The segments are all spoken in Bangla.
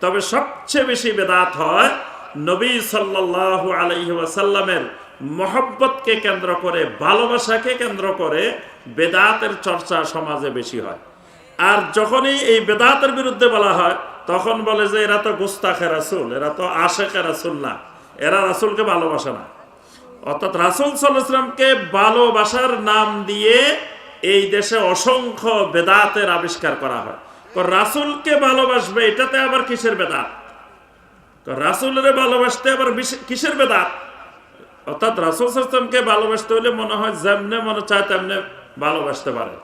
তবে সবচেয়ে বেশি বেদাত হয় নবী সাল্লাল্লাহু আলাইহি ওয়াসাল্লামের মহব্বতকে কেন্দ্র করে, ভালোবাসাকে কেন্দ্র করে বেদাতের চর্চা সমাজে বেশি হয়। আর যখনই এই বেদাতের বিরুদ্ধে বলা হয়, তখন বলে যে এরা তো গুস্তাখে রাসুল, এরা তো আশেখে রাসুল না, এরা রাসুলকে ভালোবাসে না। অর্থাৎ রাসুল সাল্লাহামকে ভালোবাসার নাম দিয়ে এই দেশে অসংখ্য বেদাতের আবিষ্কার করা হয়। রাসুলকে ভালোবাসবে, এটাতে আবার কিসের বেদাত? রাসুলের ভালোবাসতে আবার কিসের বেদাত? অর্থাৎ রাসুল সাল্লামকে ভালোবাসতে হলে মনে হয় যেমনে মনে চায়, তেমনে ভালোবাসতে পারে।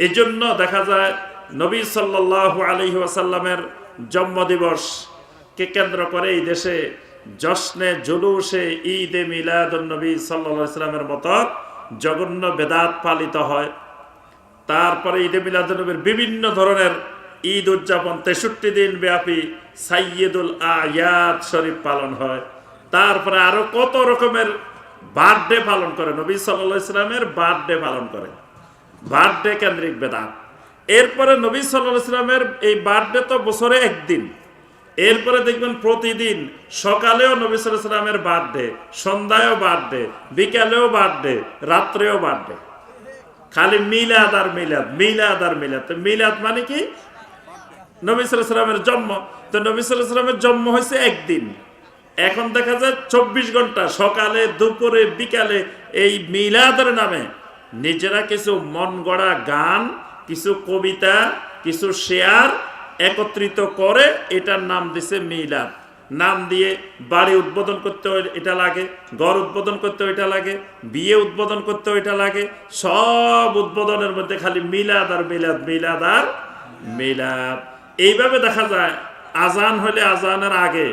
এই জন্য দেখা যায়, নবী সাল্লাল্লাহু আলহি ওয়াসাল্লামের জন্মদিবস কে কেন্দ্র করে এই দেশে জশ্নে, জুলুসে ঈদে মিলাদ নবী সাল্লাহ ইসলামের মতো জঘন্য বেদাত পালিত হয়। তারপরে ঈদে মিলাদ নবীর বিভিন্ন ধরনের ঈদ উদযাপন তেষট্টি দিন ব্যাপী সাইয়দুল আয়াত শরীফ পালন হয়। তারপরে আরও কত রকমের বার্থডে পালন করে, নবী সাল্লাহ ইসলামের বার্থডে পালন করে। বার্থডে কেন্দ্রিক বেদাত। এরপরে নবী সাল্লাহ ইসলামের এই বার্থডে তো বছরে একদিন। এরপরে দেখবেন প্রতিদিন সকালেও নবী সাল্লাহ ইসলামের বার্থডে, সন্ধ্যায়ও বার্থডে, বিকালেও বার্থডে, রাত্রেও বার্থডে। খালি মিলাদ আর মিলাদ মিলাদ আর মিলাদ। মিলাদ মানে কি? নবী সাল্লামের জন্ম, তো নবী সাল্লামের জন্ম হয়েছে একদিন। এখন দেখা যায় চব্বিশ ঘণ্টা, সকালে, দুপুরে, বিকালে, এই মিলাদের নামে। নিজেরা কিছু মন গড়া গান, কিছু কবিতা, কিছু শেয়ার একত্রিত করে এটার নাম দিছে মিলাদ। নাম দিয়ে বাড়ি উদ্বোধন করতে এটা লাগে। ঘর উদ্বোধন করতে এটা লাগে। বিয়ে উদ্বোধন করতে এটা লাগে। সব উদ্বোধনের মধ্যে খালি মিলাদ আর মিলাদ মিলাদ আর মিলাদ। এইভাবে দেখা যায় আজান হলে আজানের আগে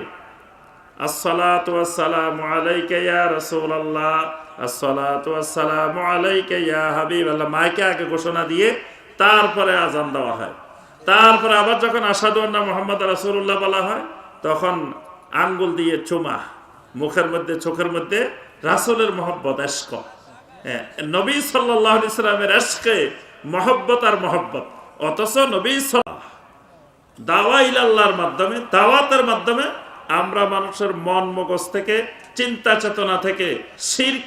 আগে ঘোষণা দিয়ে তারপরে আজান দেওয়া হয়। তারপরে আবার যখন আসাদু মোহাম্মদ রাসূলুল্লাহ বলা হয় তখন আঙ্গুল দিয়ে চুমা মুখের মধ্যে চোখের মধ্যে রাসূলের মহব্বত এশক। হ্যাঁ, নবী সাল্লাল্লাহু আলাইহি সাল্লামের মহব্বত আর মহব্বত অথচ নবী সাল্লাল্লাহু দাওয়া ইলাল্লাহর মাধ্যমে, দাওয়াতের মাধ্যমে আমরা মানুষের মন মগজ থেকে, চিন্তা চেতনা থেকে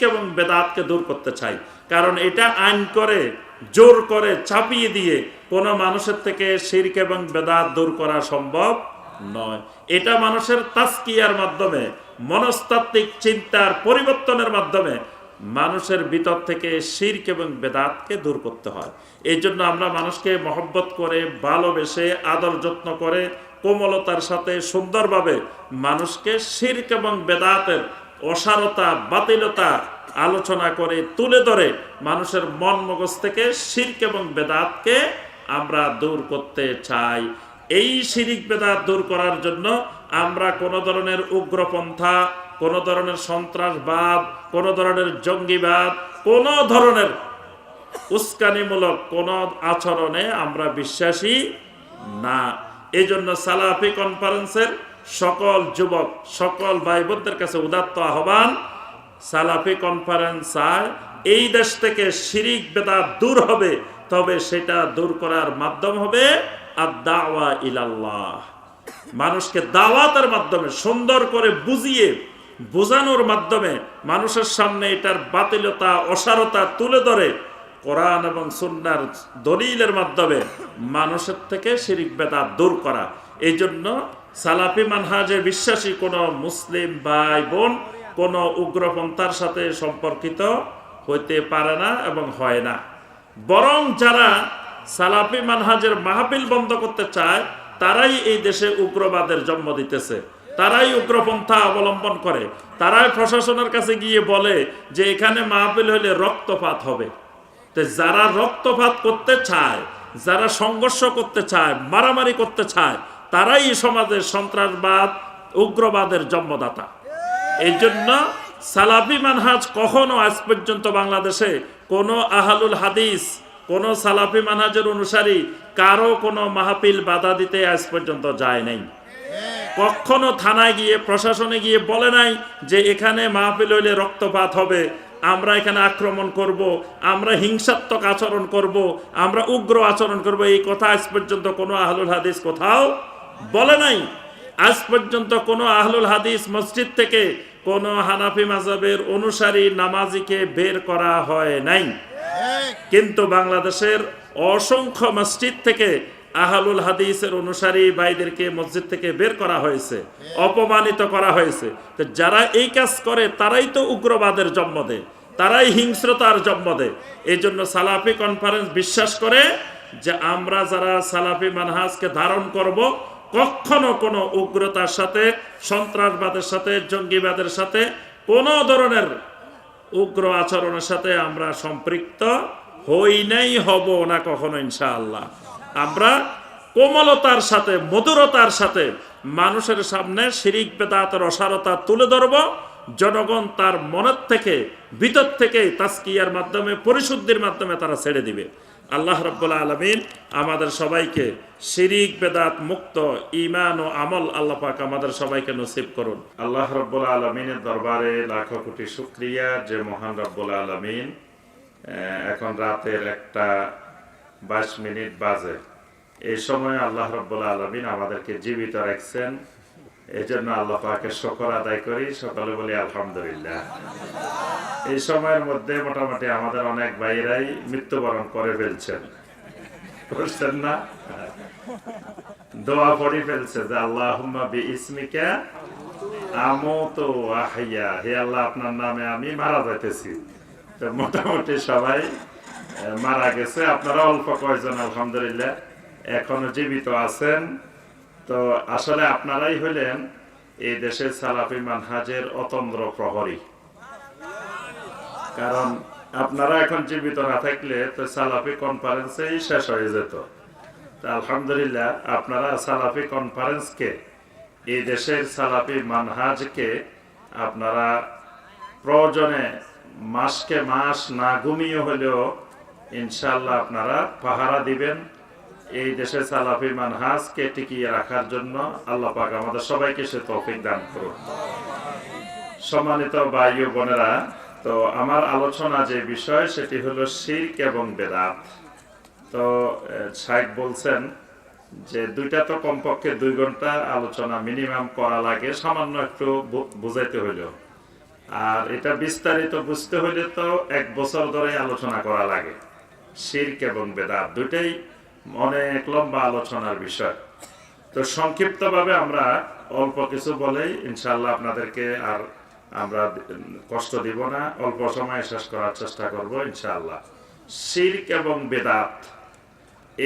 এবং বেদাতকে দূর করতে চাই। কারণ এটা আইন করে, জোর করে চাপিয়ে দিয়ে কোনো মানুষের থেকে শির্ক এবং বেদাত দূর করা সম্ভব নয়। এটা মানুষের তাস্কিয়ার মাধ্যমে, মনস্তাত্ত্বিক চিন্তার পরিবর্তনের মাধ্যমে মানুষের ভিতর থেকে শির্ক এবং বেদাতকে দূর করতে হয়। এই জন্য আমরা মানুষকে মহব্বত করে, ভালোবেসে, আদর যত্ন করে, কোমলতার সাথে সুন্দরভাবে মানুষকে শির্ক এবং বেদাতের অসারতা, বাতিলতা আলোচনা করে, তুলে ধরে মানুষের মন মগজ থেকে শির্ক এবং বেদাতকে আমরা দূর করতে চাই। এই শিরিক বেদাত দূর করার জন্য আমরা কোনো ধরনের উগ্রপন্থা কোনো ধরনের সন্ত্রাসবাদ, কোনো ধরনের জঙ্গিবাদ, কোনো ধরনের উস্কানিমূলক কোন আচরণে আমরা বিশ্বাসী না। এই জন্য সালাফি কনফারেন্সের সকল যুবক, সকল ভাই বোনদের কাছে উদাত্ত আহ্বান, সালাফি কনফারেন্স এই দেশ থেকে শিরিক বেদা দূর হবে, তবে সেটা দূর করার মাধ্যম হবে আর দাওয়া ইলাল্লাহ। মানুষকে দাওয়াতের মাধ্যমে সুন্দর করে বুঝিয়ে বোঝানোর মাধ্যমে মানুষের সামনে এটার বাতিলতা, অসারতা তুলে ধরে কোরআন এবং সুন্নার দলিলের মাধ্যমে মানুষের থেকে শিরিক বেদা দূর করা। এই জন্য সালাফি মানহাজে বিশ্বাসী কোনো মুসলিম ভাই বোন কোনো উগ্রপন্থার সাথে সম্পর্কিত হইতে পারে না এবং হয় না। বরং যারা সালাফি মানহাজের মাহফিল বন্ধ করতে চায়, তারাই এই দেশে উগ্রবাদের জন্ম দিতেছে। তারাই উগ্রপন্থা অবলম্বন করে। তারাই প্রশাসনের কাছে গিয়ে বলে যে এখানে মাহফিল হলে রক্তপাত হবে। তো যারা রক্তপাত করতে চায়, যারা সংঘর্ষ করতে চায়, মারামারি করতে চায়, তারাই সমাজের সন্ত্রাসবাদ, উগ্রবাদের জন্মদাতা। এই জন্য সালাফি মানহাজ কখনো আজ পর্যন্ত বাংলাদেশে কোনো আহালুল হাদিস, কোন সালাফি মানহাজের অনুসারী কারও কোনো মাহফিল বাধা দিতে আজ পর্যন্ত যায় নাই। কখনো থানায় গিয়ে প্রশাসনে গিয়ে বলে নাই যে এখানে মাহফিল হইলে রক্তপাত হবে। আমরা এখানে আক্রমণ করব আমরা হিংসাত্মক আচরণ করব আমরা উগ্র আচরণ করব। এই কথা আজ পর্যন্ত কোনো আহলুল হাদিস কোথাও বলে নাই। আজ পর্যন্ত কোনো আহলুল হাদিস মসজিদ থেকে কোনো হানাফি মাজাবের অনুসারী নামাজিকে বের করা হয় নাই। কিন্তু বাংলাদেশের অসংখ্য মসজিদ থেকে আহলুল হাদিসের অনুসারী ভাইদেরকে মসজিদ থেকে বের করা হয়েছে, অপমানিত করা হয়েছে। তো যারা এই কাজ করে, তারাই তো উগ্রবাদের জন্ম দেয়, তারাই হিংস্রতার জন্ম দেয়। এই জন্য সালাফি কনফারেন্স বিশ্বাস করে যে আমরা যারা সালাফি মানহাজকে ধারণ করব, কখনো কোনো উগ্রতার সাথে, সন্ত্রাসবাদের সাথে, জঙ্গিবাদের সাথে, কোনো ধরনের উগ্র আচরণের সাথে আমরা সম্পৃক্ত হই নাই, হব না কখনো ইনশাআল্লাহ। আমরা কোমলতার সাথে, মধুরতার সাথে মানুষের সামনে শিরিক বেদাতের অসারতা তুলে ধরব। জনগণ তার মনের থেকে, ভিতর থেকে তাস্কিয়ার মাধ্যমে, পরিশুদ্ধির মাধ্যমে তারা ছেড়ে দিবে। আল্লাহ রব্বুল্লা আলমিন আমাদের সবাইকে শিরিক বেদাত মুক্ত ইমান ও আমল আল্লাহ পাক আমাদের সবাইকে নসিব করুন। আল্লাহ রব্বুল আলমিনের দরবারে লাখো কোটি শুক্রিয়া যে মহান রব্বুল আলমিন এখন রাতের একটা বাইশ মিনিট বাজে। এই সময় আল্লাহ রব্বুল আলমিন আমাদেরকে জীবিত রাখছেন। এই জন্য আল্লাহ পাকে শকর আদায় করি। সকালে বলি আলহামদুলিল্লাহ। এই সময়ের মধ্যে মোটামুটি আমাদের অনেক ভাইয়েরাই মৃত্যুবরণ করে ফেলছেন। বুঝছেন না? দোয়া পড়ি ফেলছে যে আল্লাহ ইসমিকা আমতো আহিয়া হে আল্লাহ আপনার নামে আমি মারা যাইতেছি। তো মোটামুটি সবাই আহ, মারা গেছে। আপনারা অল্প কয়জন, আলহামদুলিল্লাহ, এখনও জীবিত আছেন। তো আসলে আপনারাই হলেন এই দেশের সালাফি মানহাজের অতন্দ্র প্রহরী। কারণ আপনারা এখন জীবিত না থাকলে তো সালাফি কনফারেন্সেই শেষ হয়ে যেত। তা আলহামদুলিল্লাহ, আপনারা সালাফি কনফারেন্সকে এই দেশের সালাফি মানহাজকে আপনারা প্রয়োজনে মাসকে মাস না ঘুমিয়ে হলেও ইনশাল্লাহ আপনারা পাহারা দিবেন এই দেশের সালাফি মানহাজকে টিকিয়ে রাখার জন্য আল্লাহ পাক আমাদের সবাইকে সে তৌফিক দান করুন। সম্মানিত ভাই ও বোনেরা, তো আমার আলোচনা যে বিষয় সেটি হলো শির্ক এবং বেদাত। তো শাইক বলছেন যে দুইটা তো কমপক্ষে দুই ঘণ্টা আলোচনা মিনিমাম করা লাগে, সামান্য একটু বুঝাইতে হইলেও আর এটা বিস্তারিত বুঝতে হইলে তো এক বছর ধরে আলোচনা করা লাগে। শির্ক এবং বেদাত দুইটাই অনেক লম্বা আলোচনার বিষয়। তো সংক্ষিপ্তভাবে আমরা অল্প কিছু বলেই ইনশাল্লাহ আপনাদেরকে আর আমরা কষ্ট দিব না, অল্প সময়ে শেষ করার চেষ্টা করব ইনশাল্লাহ শির্ক এবং বেদাত,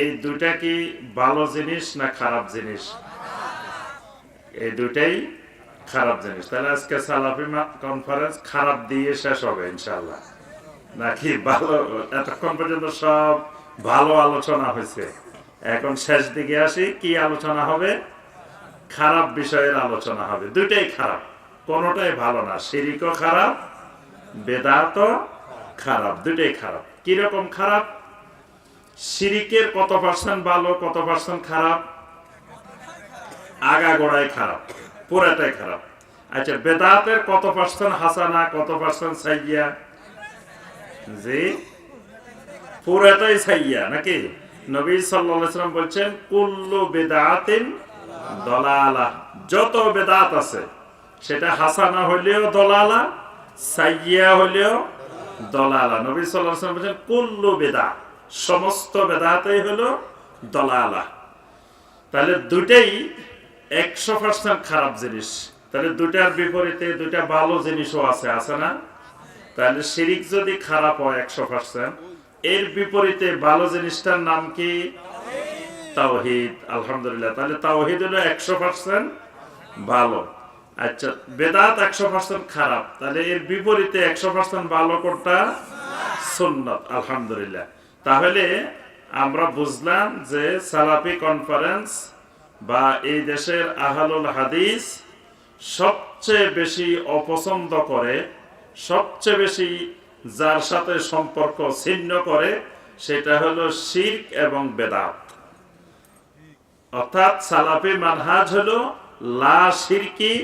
এই দুইটা কি ভালো জিনিস না খারাপ জিনিস? এই দুইটাই খারাপ জিনিস। তাহলে আজকে সালাফি কনফারেন্স খারাপ দিয়ে শেষ হবে ইনশাআল্লাহ। নাকি ভালো? এতক্ষণ পর্যন্ত সব ভালো আলোচনা হয়েছে। এখন শেষ দিকে আসি, কি আলোচনা হবে? খারাপ বিষয়ের আলোচনা হবে। দুইটাই খারাপ, কোনোটাই ভালো না। শিরিকও খারাপ বেদাত খারাপ, দুইটাই খারাপ। কীরকম খারাপ? শিরিকের কত পার্সেন্ট ভালো, কত পার্সেন্ট খারাপ? আগা গোড়ায় খারাপ, পুরাটাই খারাপ। আচ্ছা বেদাতের কত পার্সেন্ট হাসানা, কত পার্সেন্ট সাইয়া জি? পুরাটাই সাইয়া নাকি? নবী সাল্লাম বলছেন, কুল্লু বেদাতিন দলালা। যত বেদাত আছে, সেটা হাসানা হইলেও দলালা সাইয়া হইলেও দলালা। নবী সাল্লাম বলছেন, কুল্লু বেদা সমস্ত বেদাতেই হলো দলালা। তাহলে দুটাই একশো পার্সেন্ট খারাপ জিনিস। তাহলে দুটার বিপরীতে দুটা ভালো জিনিসও আছে আছে না? তাহলে শিরিক যদি খারাপ হয় একশো পার্সেন্ট এর বিপরীতে ভালো জিনিসটার নাম কি? তাওহিদ। আলহামদুলিল্লাহ। তাহলে তাওহিদ হলো একশো পার্সেন্ট ভালো। আচ্ছা বেদাত একশো পার্সেন্ট খারাপ। তাহলে এর বিপরীতে একশো পার্সেন্ট ভালো কোনটা? সুন্নত। আলহামদুলিল্লাহ। তাহলে আমরা বুঝলাম যে সালাফি কনফারেন্স বা এই দেশের আহালুল হাদিস সবচেয়ে বেশি অপছন্দ করে সবচেয়ে বেশি যার সাথে সম্পর্ক ছিন্ন করে, সেটা হলো শির্ক এবং বেদাত। অর্থাৎ সালাফি মানহাজ হলো লা শিরকি,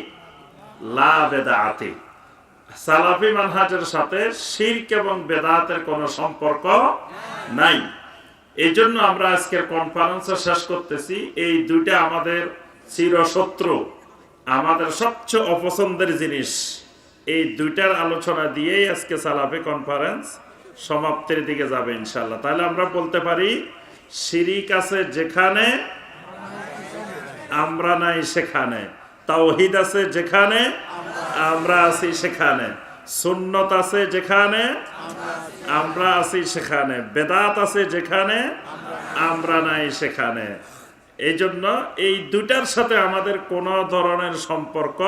লা বেদাতি। সালাফি মানহাজের সাথে শির্ক এবং বেদাতের কোনো সম্পর্ক নাই। এই জন্য আমরা আজকের কনফারেন্স শেষ করতেছি। এই দুইটা আমাদের চিরশত্রু, আমাদের সবচেয়ে অপছন্দের জিনিস। এই দুইটার আলোচনা দিয়েই আজকে সালাফি কনফারেন্স সমাপ্তির দিকে যাবে ইনশাল্লাহ তাহলে আমরা বলতে পারি, শিরিক আছে যেখানে, আমরা নাই সেখানে। তাওহিদ আছে যেখানে, আমরা আছি সেখানে। সুন্নত আছে যেখানে, আমরা আছি সেখানে। বেদাত আছে যেখানে, আমরা নাই সেখানে। এই জন্য এই দুটার সাথে আমাদের কোনো ধরনের সম্পর্ক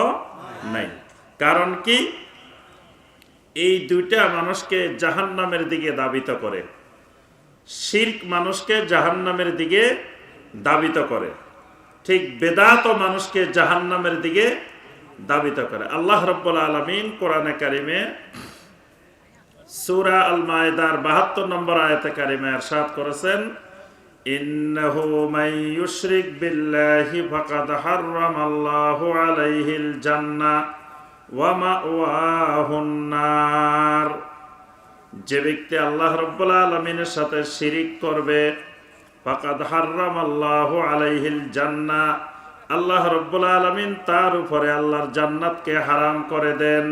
নাই। কারণ কি? এই দুইটা মানুষকে জাহান্নামের দিকে দাবিত করে। শির্ক মানুষকে জাহান্নামের দিকে দাবিত করে। ঠিক বেদাত মানুষকে জাহান্নামের দিকে দাবিত করে। আল্লাহ রব্বুল আলমিন কোরআনে কারিমে সুরা আল মায়দার বাহাত্তর নম্বর আয়তে কারিমে এরশাদ করেছেন, ইন্নাহু বিল্লাহি ফাকাদ হাররামাল্লাহু আলাইহিল জান্নাহ। ওয়া মাওয়াহুন নার যে ব্যক্তি আল্লাহ রব্বুল আলমিনের সাথে শিরিক করবে, ফাকাদ হাররামাল্লাহু আলাইহিল জান্নাহ আল্লাহ রব্বুল আলমিন তার উপরে আল্লাহর জান্নাতকে হারাম করে দেন।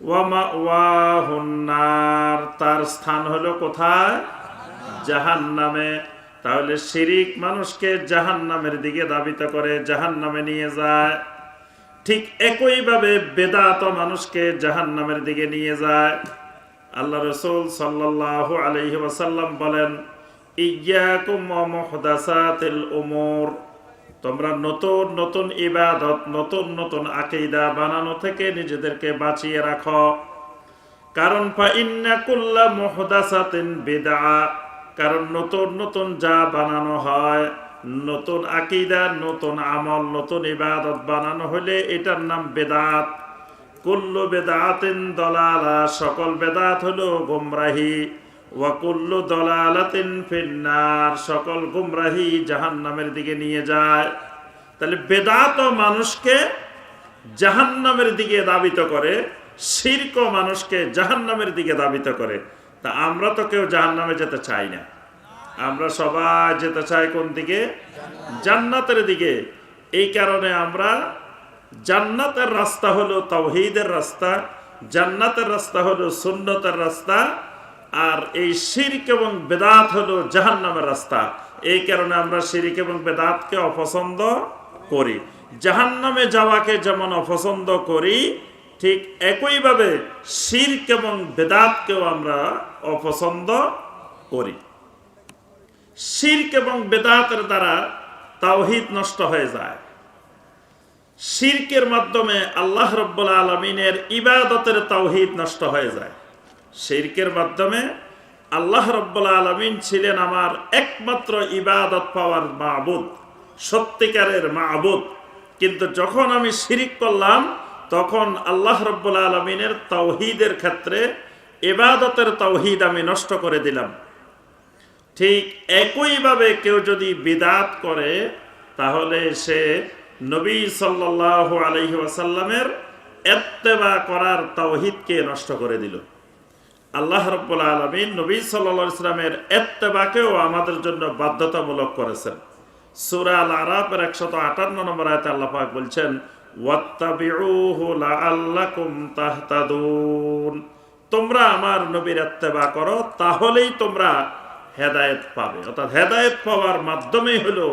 ওয়ামা ওয়াহুন্নার তার স্থান হলো কোথায়? জাহান নামে তাহলে শিরিক মানুষকে জাহান নামের দিকে দাবিত করে জাহান নামে নিয়ে যায়। ঠিক একইভাবে বেদাত মানুষকে জাহান নামের দিকে নিয়ে যায়। আল্লাহ রসুল সাল্লাহ আলহি বলেন উমুর। তোমরা নতুন নতুন ইবাদত, নতুন নতুন আকিদা বানানো থেকে নিজেদেরকে বাঁচিয়ে রাখো। কারণ কারণ নতুন নতুন যা বানানো হয় নতুন আকিদা, নতুন আমল, নতুন ইবাদত বানানো হলে এটার নাম বেদাত। কুল্লু বেদাতিন দলালা, সকল বেদাত হলো গুমরাহি। ওয়াকুল্লু দলালাতিন ফিন্নার, সকল গুমরাহি জাহান্নামের দিকে নিয়ে যায়। তাহলে বেদাত মানুষকে জাহান্নামের দিকে দাবিত করে, শির্ক মানুষকে জাহান্নামের দিকে দাবিত করে। তা আমরা তো কেউ জাহান্নামে যেতে চাই না। আমরা সবাই যেতে চাই কোন দিকে? জান্নাতের দিকে। এই কারণে আমরা জান্নাতের রাস্তা হলো তাওহীদের রাস্তা, জান্নাতের রাস্তা হলো সুন্নতের রাস্তা, আর এই শিরিক এবং বেদাত হলো জাহান্নামের রাস্তা। এই কারণে আমরা শিরিক এবং বেদাতকে অপছন্দ করি। জাহান্নামে যাওয়াকে যেমন অপছন্দ করি, ঠিক একইভাবে শির্ক এবং বেদাতকেও আমরা অপছন্দ করি। শির্ক এবং বেদাতের দ্বারা তাওহিদ নষ্ট হয়ে যায়। শির্কের মাধ্যমে আল্লাহ রব্বুল আলমিনের ইবাদতের তাওহিদ নষ্ট হয়ে যায়। শির্কের মাধ্যমে আল্লাহ রব্বুল আলমিন ছিলেন আমার একমাত্র ইবাদত পাওয়ার মাহবুদ সত্যিকারের মাহবুদ কিন্তু যখন আমি শিরিক করলাম, তখন আল্লাহ রব্বুল আলমিনের তাওহিদের ক্ষেত্রে ইবাদতের তাওহিদ আমি নষ্ট করে দিলাম। ঠিক একইভাবে কেউ যদি বিদাত করে, তাহলে সে নবী সাল্লাহ আলহি ওয়াসাল্লামের এত্তেবা করার তাওহিদকে নষ্ট করে দিল। আল্লাহ রব্বুল আলমিন নবী সাল্লা ইসলামের এত্তেবাকেও আমাদের জন্য বাধ্যতামূলক করেছেন। সুরা আল আরাফের একশত আটান্ন নম্বর আয়তে আল্লাহ পাক বলছেন তোমরা আমার নবীর এত্তেবা করো, তাহলেই তোমরা হেদায়েত পাবে। অর্থাৎ হেদায়েত পাওয়ার মাধ্যমেই হলো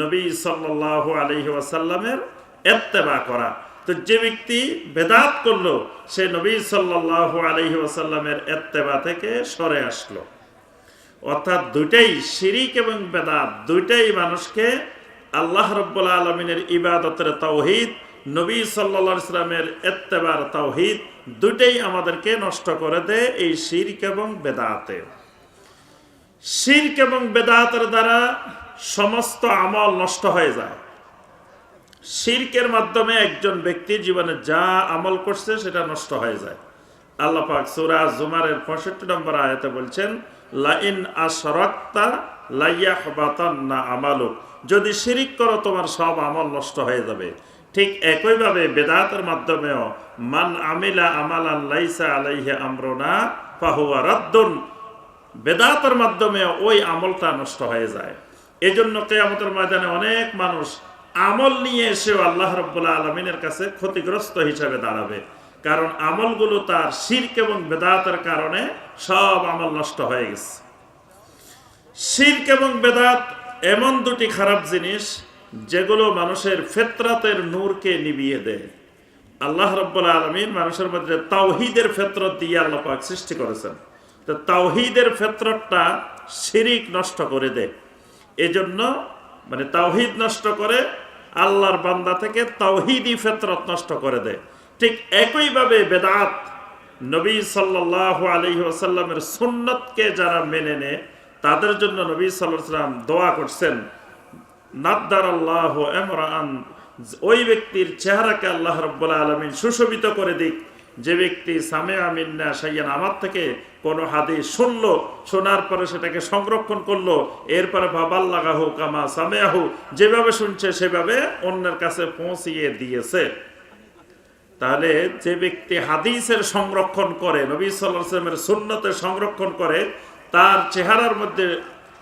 নবী সাল্লাহ আলহি ওয়াসাল্লামের এত্তেবা করা। তো যে ব্যক্তি বেদাত করল, সে নবী সাল্লাহ আলহি ওয়াসাল্লামের এত্তেবা থেকে সরে আসলো। অর্থাৎ দুইটাই শিরিক এবং বেদাত, দুইটাই মানুষকে আল্লাহ রব্বুল আলমিনের ইবাদতের তৌহিদ নবী সাল্লা ইসলামের এত্তেবার তৌহিদ দুইটাই আমাদেরকে নষ্ট করে দেয় এই শির্ক এবং বেদাতে। শির্ক এবং বেদাতের দ্বারা সমস্ত আমল নষ্ট হয়ে যায়। শির্কের মাধ্যমে একজন ব্যক্তির জীবনে যা আমল করছে সেটা নষ্ট হয়ে যায়। আল্লাহ পাক সুরা জুমারের পঁয়ষট্টি নম্বর আয়াতে বলছেন, লাইন আসরক্তা লাইয়া না আমালুক। যদি শিরিক করো, তোমার সব আমল নষ্ট হয়ে যাবে। ঠিক একইভাবে বেদাতের মাধ্যমেও, মান আমিলা আমালান লাইসা আলাইহে আমরনা ফাহুয়া রাদ্দুন। বেদাতের মাধ্যমে ওই আমলটা নষ্ট হয়ে যায়। এই জন্য কেয়ামতের ময়দানে অনেক মানুষ আমল নিয়ে এসেও আল্লাহ রব্বুল্লাহ আলমিনের কাছে ক্ষতিগ্রস্ত হিসাবে দাঁড়াবে। কারণ আমলগুলো তার শির্ক এবং বেদাতের কারণে সব আমল নষ্ট হয়ে গেছে। শির্ক এবং বেদাত এমন দুটি খারাপ জিনিস যেগুলো মানুষের ফেতরাতের নূরকে নিবিয়ে দেয়। আল্লাহ রব্বুল আলমিন মানুষের মধ্যে তাওহিদের ফেতরত দিয়ে আল্লাহ পাক সৃষ্টি করেছেন। তো তাওহিদের ফেতরতটা শিরিক নষ্ট করে দেয়। এজন্য মানে তাওহিদ নষ্ট করে, আল্লাহর বান্দা থেকে তাওহিদি ফেতরত নষ্ট করে দেয়। ঠিক একইভাবে বেদাত নবী সাল্লাহ আলহি আসাল্লামের সুন্নতকে যারা মেনে নেয়, তাদের জন্য নবী সাল্লাম দোয়া করছেন নাদ্দার আল্লাহ এমরান ওই ব্যক্তির চেহারাকে আল্লাহ রব্বুল্লাহ আলমিন সুশোভিত করে দিক। যে ব্যক্তি সামে আমিন্না সাইয়ান আমার থেকে কোনো হাদিস শুনলো, শোনার পরে সেটাকে সংরক্ষণ করল, এরপরে বাবাল লাগাহু কামা সামেয়াহু, যেভাবে শুনছে সেভাবে অন্যের কাছে পৌঁছিয়ে দিয়েছে। তাহলে যে ব্যক্তি হাদিসের সংরক্ষণ করে, নবী সাল্লামের সুন্নতের সংরক্ষণ করে, তার চেহারার মধ্যে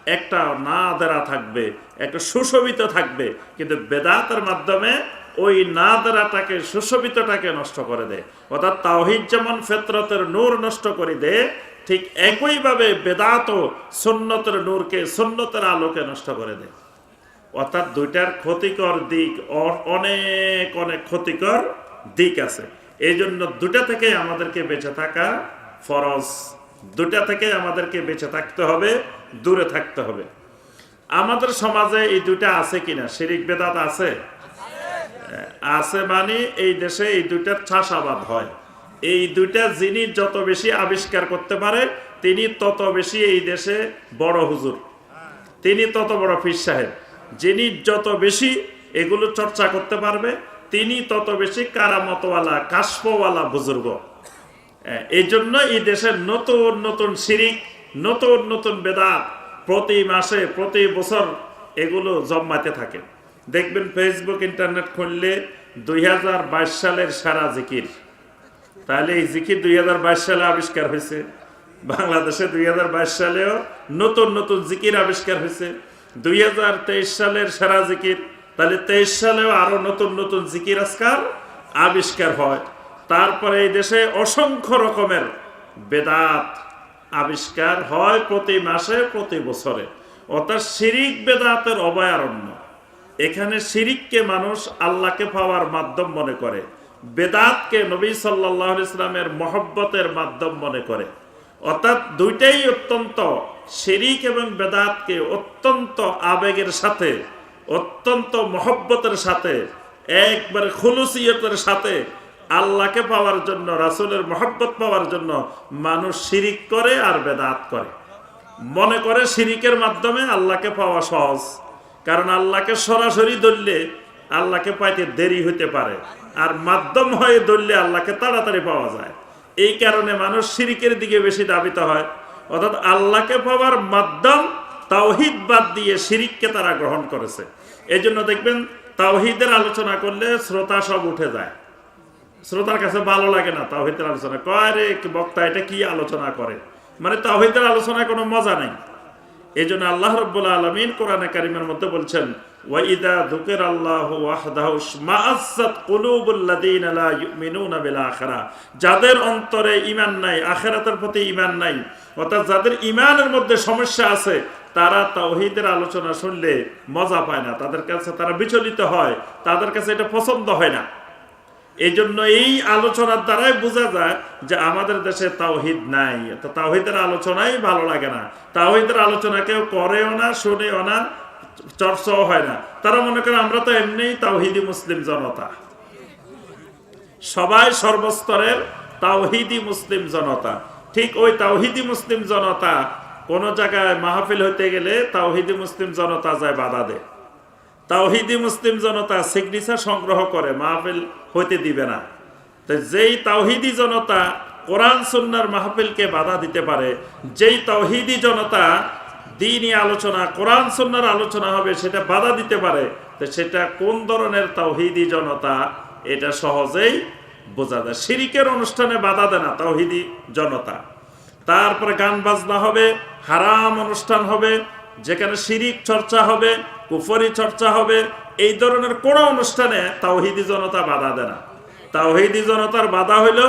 একটা না দেরা থাকবে, একটা সুশোভিত থাকবে, কিন্তু বেদাতের মাধ্যমে ওই না দেরাটাকে সুশোভিতটাকে নষ্ট করে দেয় অর্থাৎ তাওহিদ যেমন ফেতরতের নূর নষ্ট করে দেয় ঠিক একইভাবে বেদাত সুন্নতের নূরকে সুন্নতের আলোকে নষ্ট করে দেয় অর্থাৎ দুইটার ক্ষতিকর দিক অনেক অনেক ক্ষতিকর দিক আছে। এই জন্য দুটা থেকে আমাদেরকে বেঁচে থাকা ফরজ। দুটা থেকে আমাদেরকে বেঁচে থাকতে হবে, দূরে থাকতে হবে। আমাদের সমাজে এই দুটা আছে কিনা? শিরিক বেদাত আছে? আছে মানে এই দেশে এই দুইটার চাষাবাদ হয়। এই দুইটা জিনিস যত বেশি আবিষ্কার করতে পারে, তিনি তত বেশি এই দেশে বড় হুজুর। তিনি তত বড় ফির সাহেব। যিনি যত বেশি এগুলো চর্চা করতে পারবে, তিনি তত বেশি কারামতওয়ালা, কাশফওয়ালা বুজুর্গ। এই জন্য এই দেশের নতুন নতুন সিরিক নতুন নতুন বেদাত প্রতি মাসে, প্রতি বছর এগুলো জন্মাতে থাকে। দেখবেন ফেসবুক ইন্টারনেট খুললে দুই হাজার বাইশ সালের সারা জিকির। তাহলে এই জিকির দুই হাজার বাইশ সালে আবিষ্কার হয়েছে। বাংলাদেশে দুই হাজার বাইশ সালেও নতুন নতুন জিকির আবিষ্কার হয়েছে। দুই হাজার তেইশ সালের সারা জিকির, তাহলে তেইশ সালেও আরও নতুন নতুন জিকির আজকাল আবিষ্কার হয়। তারপরে এই দেশে অসংখ্য রকমের বেদাত আবিষ্কার হয় প্রতি মাসে, প্রতি বছরে। অর্থাৎ শিরিক বেদাতের অভয়ারণ্য। এখানে শিরিককে মানুষ আল্লাহকে পাওয়ার মাধ্যম মনে করে। বেদাতকে নবী সাল্লাহ ইসলামের মহব্বতের মাধ্যম মনে করে। অর্থাৎ দুইটাই অত্যন্ত শিরিক এবং বেদাতকে অত্যন্ত আবেগের সাথে, অত্যন্ত মহব্বতের সাথে, একবারে খুলুসিয়তের সাথে আল্লাহকে পাওয়ার জন্য, রাসূলের মহব্বত পাওয়ার জন্য মানুষ শিরিক করে আর বেদাত করে। মনে করে শিরিকের মাধ্যমে আল্লাহকে পাওয়া সহজ। কারণ আল্লাহকে সরাসরি ধরলে আল্লাহকে পাইতে দেরি হতে পারে। আর মাধ্যম হয়ে ধরলে আল্লাহকে তাড়াতাড়ি পাওয়া যায়। এই কারণে মানুষ শিরিকের দিকে বেশি দাবিত হয়। অর্থাৎ আল্লাহকে পাওয়ার মাধ্যম তাওহিদ বাদ দিয়ে শিরিককে তারা গ্রহণ করেছে। এই জন্য দেখবেন তাওহিদের আলোচনা করলে শ্রোতা সব উঠে যায়। শ্রোতার কাছে ভালো লাগে না তাওহিদের আলোচনা। কয় রে বক্তা, এটা কি আলোচনা করে? মানে তাওহিদের আলোচনায় কোনো মজা নেই। এই জন্য আল্লাহ রব্বুল আলমিন কোরআনে কারিমের মধ্যে বলছেন যাদের অন্তরে ঈমান নাই, আখিরাতের প্রতি ঈমান নাই, অর্থাৎ যাদের ঈমানের মধ্যে সমস্যা আছে, তারা তাওহীদের আলোচনা শুনলে মজা পায় না। তাদের কাছে তারা বিচলিত হয়, তাদের কাছে এটা পছন্দ হয় না। এই জন্য এই আলোচনার দ্বারাই বোঝা যায় যে আমাদের দেশে তাওহিদ নাই। তো তাওহিদের আলোচনাই ভালো লাগে না। তাওহিদের আলোচনা কেউ করেও না, শুনেও না, চর্চাও হয় না। তারা মনে করে আমরা তো এমনিই তাওহিদি মুসলিম জনতা। সবাই সর্বস্তরের তাওহিদি মুসলিম জনতা। ঠিক ওই তাওহিদি মুসলিম জনতা কোন জায়গায় মাহফিল হইতে গেলে তাওহিদি মুসলিম জনতা যায় বাধা দেয়। তাওহিদি মুসলিম জনতা সিগনেচার সংগ্রহ করে, মাহফিল হইতে দিবে না। তো যেই তাওহিদি জনতা কোরআন, সুন্নার মাহফিলকে বাধা দিতে পারে, যেই তাওহিদি জনতা দিনই আলোচনা, কোরআন, সুন্নার আলোচনা হবে, সেটা বাধা দিতে পারে, তো সেটা কোন ধরনের তাওহিদি জনতা, এটা সহজেই বোঝা যায়। শিরিকের অনুষ্ঠানে বাধা দেয় না তাওহিদি জনতা। তারপরে গান বাজনা হবে, হারাম অনুষ্ঠান হবে যেখানে শিরিক চর্চা হবে, কুফরি চর্চা হবে, এই ধরনের কোনো অনুষ্ঠানে তাওহিদি জনতা বাধা দেয় না। তাওহিদি জনতার বাধা হইল,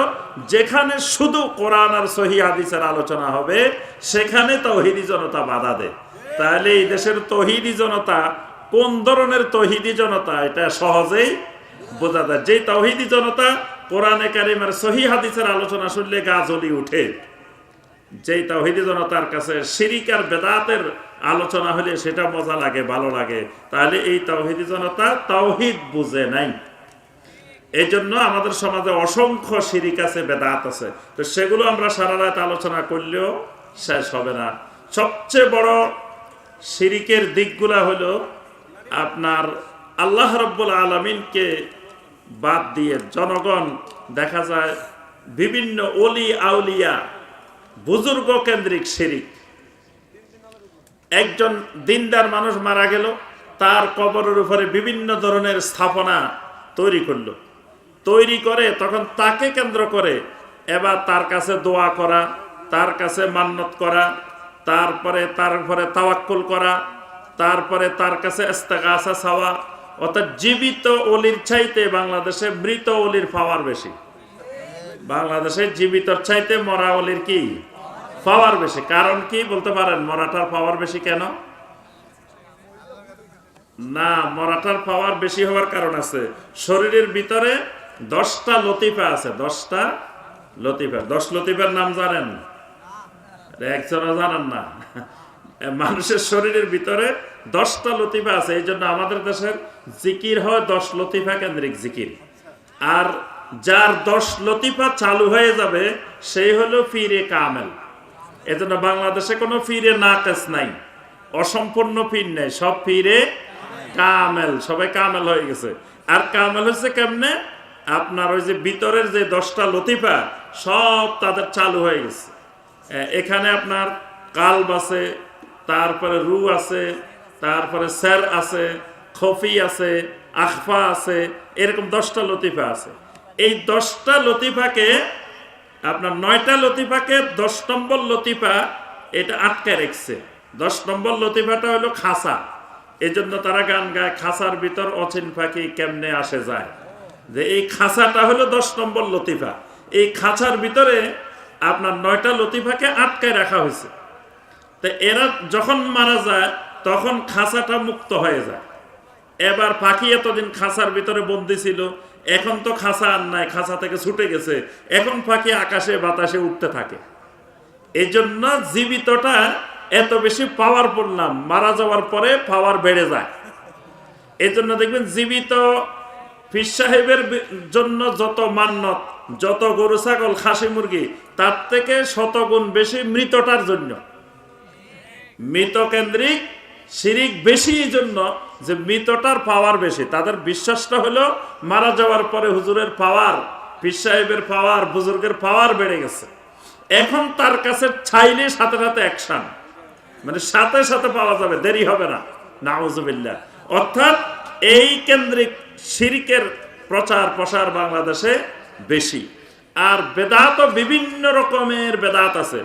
যেখানে শুধু কোরআন আর সহি হাদিসের আলোচনা হবে, সেখানে তাওহিদি জনতা বাধা দেয়। তাহলে এই দেশের তহিদি জনতা কোন ধরনের তহিদি জনতা, এটা সহজেই বোঝা যায়। যে তাওহিদি জনতা কোরআনে কারিমের সহি হাদিসের আলোচনা শুনলে গা জ্বলি উঠে। যেই তাহিদি জনতার কাছে শিরিক আর বেদাতের আলোচনা হলে সেটা মজা লাগে, ভালো লাগে। তাহলে এই তাওহিদি জনতা তাওহিদ বুঝে নাই। এই জন্য আমাদের সমাজে অসংখ্য শিরিক আছে, বেদাত আছে। তো সেগুলো আমরা সারা রাত আলোচনা করলেও শেষ হবে না। সবচেয়ে বড় শিরিকের দিকগুলা হলো আপনার আল্লাহ রব্বুল আলমিনকে বাদ দিয়ে জনগণ দেখা যায় বিভিন্ন অলি আউলিয়া বুজুর্গ কেন্দ্রিক শিরিক। একজন দিনদার মানুষ মারা গেল, তার কবরের উপরে বিভিন্ন ধরনের স্থাপনা তৈরি করল। তৈরি করে তখন তাকে কেন্দ্র করে এবার তার কাছে দোয়া করা, তার কাছে মান্নত করা, তারপরে তার উপরে তাওয়াক্কুল করা, তারপরে তার কাছে ইস্তেগাসা অর্থাৎ জীবিত অলির চাইতে বাংলাদেশে মৃত অলির পাওয়ার বেশি। বাংলাদেশে জীবিতর চাইতে মরা অলির কি? পাওয়ার বেশি। কারণ কি বলতে পারেন? মরাটার পাওয়ার বেশি কেন? না, মরাটার পাওয়ার বেশি হওয়ার কারণ আছে। শরীরের ভিতরে দশটা লতিফা আছে। দশটা লতিফা। দশ লতিফার নাম জানেন? একজনও জানেন না। মানুষের শরীরের ভিতরে দশটা লতিফা আছে। এই জন্য আমাদের দেশের জিকির হয় দশ লতিফা কেন্দ্রিক জিকির। আর যার দশ লতিফা চালু হয়ে যাবে, সেই হলো ফিরে কামেল। এজন্য বাংলাদেশে কোনো ফিরে নাকেস নাই। অসম্পূর্ণ ফির নেই, সব ফিরে কামেল। সবাই কামেল হয়ে গেছে। আর কামেল হচ্ছে কেমনে? আপনার ওই যে ভিতরের যে দশটা লতিফা, সব তাদের চালু হয়ে গেছে। এখানে আপনার কালব আছে, তারপরে রু আছে, তারপরে স্যার আছে, খফি আছে, আখফা আছে, এরকম দশটা লতিফা আছে। এই দশটা লতিফাকে, আপনার নয়টা লতিফাকে দশ নম্বর লতিফা এটা আটকে রেখছে। দশ নম্বর লতিফাটা হলো খাসা। এই জন্য তারা গান গায়, খাসার ভিতর অচিন পাখি কেমনে আসে যায়? যে এই খাসাটা হলো দশ নম্বর লতিফা। এই খাঁচার ভিতরে আপনার নয়টা লতিফাকে আটকায় রাখা হয়েছে। তো এরা যখন মারা যায়, তখন খাঁচাটা মুক্ত হয়ে যায়। এবার পাখি এতদিন খাঁচার ভিতরে বন্দি ছিল এখন তো খাঁচা আর নাই খাঁচা থেকে ছুটে গেছে। এখন পাখি আকাশে বাতাসে উঠতে থাকে। এই জন্য জীবিতটা এত বেশি পাওয়ারফুল না, মারা যাওয়ার পরে পাওয়ার বেড়ে যায়। এই জন্য দেখবেন জীবিত ফির সাহেবের জন্য যত মান্নত, যত গরু, ছাগল, খাসি, মুরগি, তার থেকে শতগুণ বেশি মৃতটার জন্য। মৃত কেন্দ্রিক শিরিক বেশি জন্য যে মৃতটার পাওয়ার বেশি, তাদের বিশ্বাসটা হলো মারা যাওয়ার পরে হুজুরের পাওয়ার, পীর সাহেবের পাওয়ার, বুজুর্গের পাওয়ার বেড়ে গেছে। এখন তার কাছে চাইলে সাথে সাথে অ্যাকশন মানে সাথে সাথে পাওয়া যাবে, দেরি হবে না। নাউজুবিল্লাহ। অর্থাৎ এই কেন্দ্রিক শিরিকের প্রচার প্রসার বাংলাদেশে বেশি। আর বেদাত বিভিন্ন রকমের বেদাত আছে।